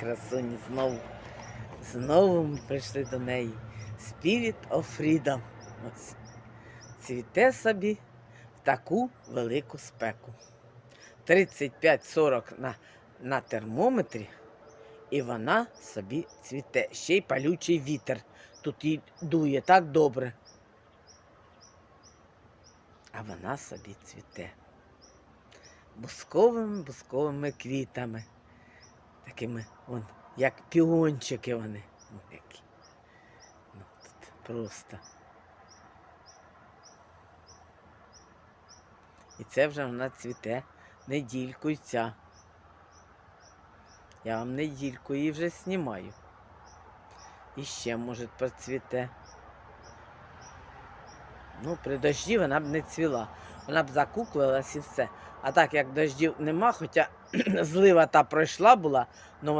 красуні знову. Знову ми прийшли до неї. Spirit of Freedom. Цвіте собі в таку велику спеку. 35-40 на, на термометрі, і вона собі цвіте. Ще й палючий вітер. Тут їй дує так добре. А вона собі цвіте. Бусковими бусковими квітами. Такими, вон, як піончики вони. Вон які. Ну, тут просто. І це вже вона цвіте недільку й ця. Я вам недільку її вже знімаю. І ще, може, процвіте. Ну, при дожді вона б не цвіла. Вона б закуклилась і все. А так як дождів нема, хоча злива та пройшла була, але вона.